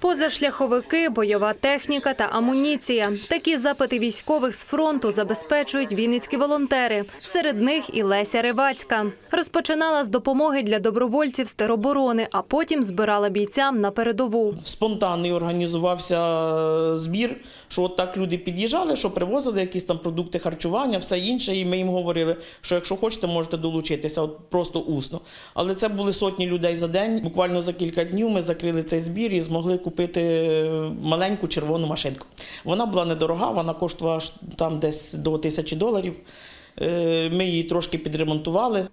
Позашляховики, бойова техніка та амуніція. Такі запити військових з фронту забезпечують вінницькі волонтери. Серед них і Леся Ривацька. Розпочинала з допомоги для добровольців з тероборони, а потім збирала бійцям на передову. спонтанний організувався е, збір, що от так люди під'їжджали, що привозили якісь там продукти харчування, все інше. І ми їм говорили, що якщо хочете, можете долучитися, от просто усно. Але це були сотні людей за день. Буквально за кілька днів ми закрили цей збір і змогли купити е, маленьку червону машинку. Вона була недорога, вона коштувала там десь до тисячі доларів. Е, Ми її трошки підремонтували.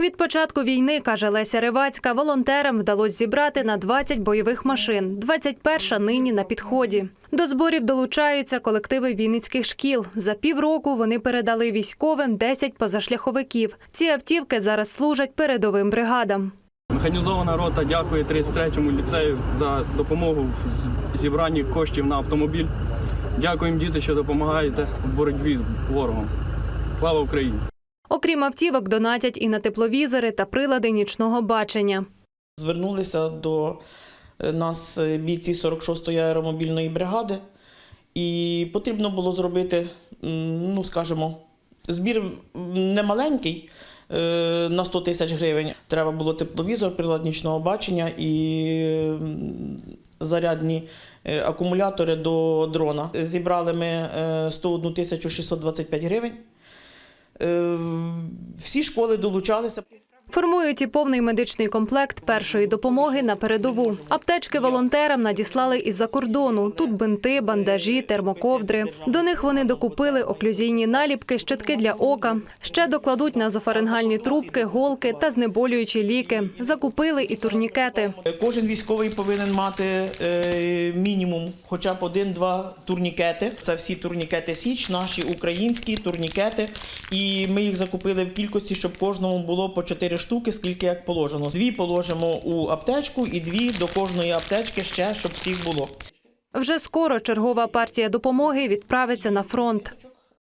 Від початку війни, каже Леся Ривацька, волонтерам вдалося зібрати на 20 бойових машин. 21-ша нині на підході. До зборів долучаються колективи вінницьких шкіл. За півроку вони передали військовим 10 позашляховиків. Ці автівки зараз служать передовим бригадам. Механізована рота дякує 33-му ліцею за допомогу в зібранні коштів на автомобіль. Дякуємо, діти, що допомагаєте в боротьбі з ворогом. Слава Україні! Окрім автівок, донатять і на тепловізори та прилади нічного бачення. Звернулися до е, нас е, бійці 46-ї аеромобільної бригади, і потрібно було зробити, ну скажімо, збір немаленький на 100 тисяч гривень. Треба було тепловізор, прилад нічного бачення і зарядні е, акумулятори до дрона. Зібрали ми е, 101 тисячу 625 гривень. Е, Всі школи долучалися. Формують і повний медичний комплект першої допомоги на передову. Аптечки волонтерам надіслали із-за кордону. Тут бинти, бандажі, термоковдри. До них вони докупили оклюзійні наліпки, щитки для ока. Ще докладуть назофарингальні трубки, голки та знеболюючі ліки. Закупили і турнікети. Кожен військовий повинен мати е, мінімум хоча б один-два турнікети. Це всі турнікети Січ, наші українські турнікети. І ми їх закупили в кількості, щоб кожному було по 4 штуки, скільки як положено. Дві положимо у аптечку і дві до кожної аптечки ще, щоб всіх було. Вже скоро чергова партія допомоги відправиться на фронт.